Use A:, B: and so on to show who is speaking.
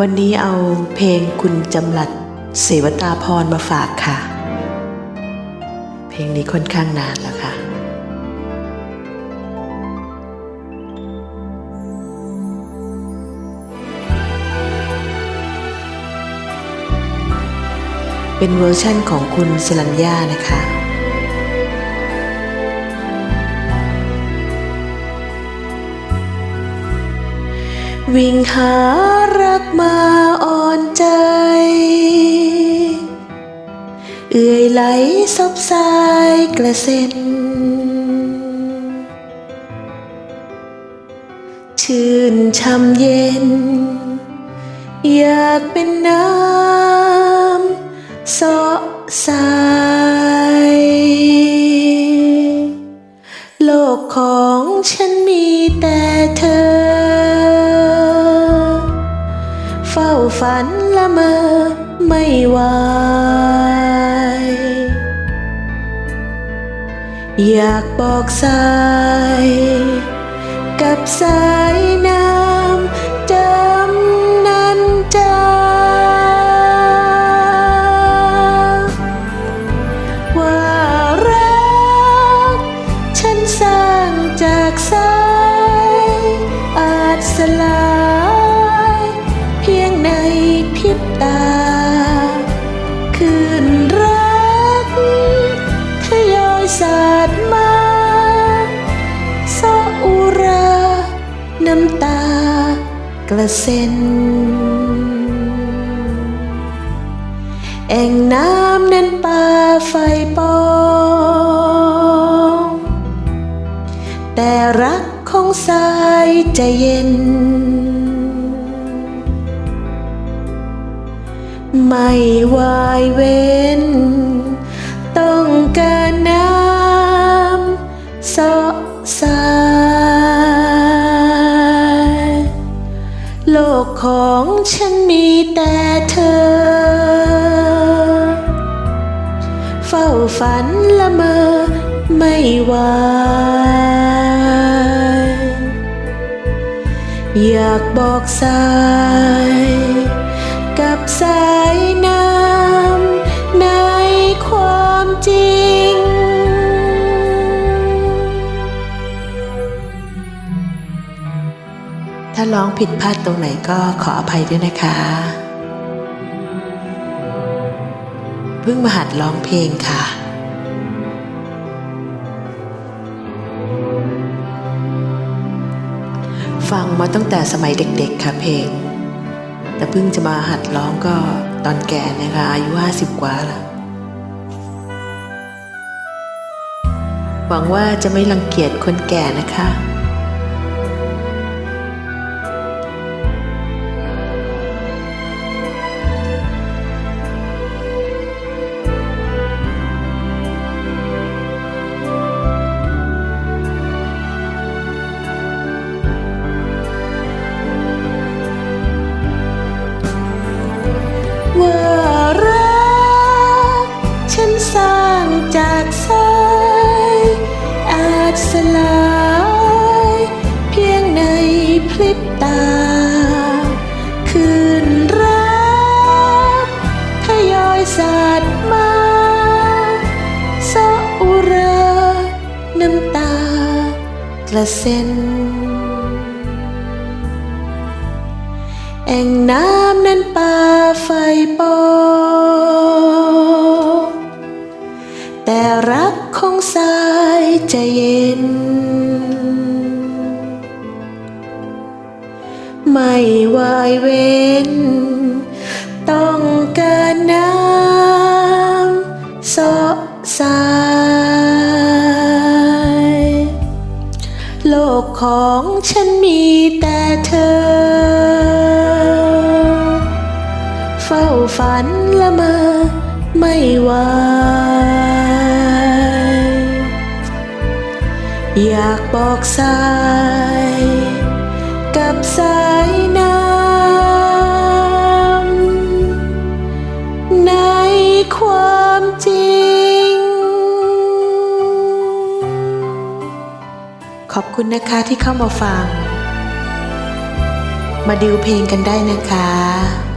A: วันนี้เอาเพลงคุณจำหลัดเสวตาพรมาฝากค่ะ เพลงนี้ค่อนข้างนานแล้วค่ะเป็นเวอร์ชั่นของคุณสลัญญานะคะ วิ่งหารักมาอ่อนใจ เอื่อยไหลซบสายกระเซ็น ชื่นช่ำเย็น อยากเป็นน้ำสาะสายโลกของฉันมีแต่เธอ ฝันละเมอไม่ไหวอยากบอกสาย กับสายน้ำจำนันจาว่ารัก ฉันสร้างจากสาย อาจสลาย น้ำตากระเซ็นแอ่งน้ำนั้นป่าไฟปองแต่รักของสายใจเย็น ไม่วายเว้น ของฉันมีแต่เธอ เฝ้าฝันละเมอไม่ไหวอยากบอกสาย กับสายน้ำในความจริง ร้องผิดพลาดตรงไหนก็ขออภัยด้วยนะคะ เพิ่งมาหัดร้องเพลงค่ะฟังมาตั้งแต่สมัยเด็กๆค่ะเพลง แต่เพิ่งจะมาหัดร้องก็ตอนแก่นะคะอายุห้าสิบกว่าล้วหวังว่าจะไม่รังเกียจคนแก่นะคะ บตา คืนรักทยอยสาดมาโซอุราน้ำตา กระเซ็นแอ่งน้ำนั้นป่าไฟปองแต่รักของสายใจเย็น ไม่วายเว้น ต้องการน้ำเสาะสาย โลกของฉันมีแต่เธอ เฝ้าฝันละเมอไม่ไหวอยากบอกสาย คุณนะคะที่เข้ามาฟัง มาดิวเพลงกันได้นะคะ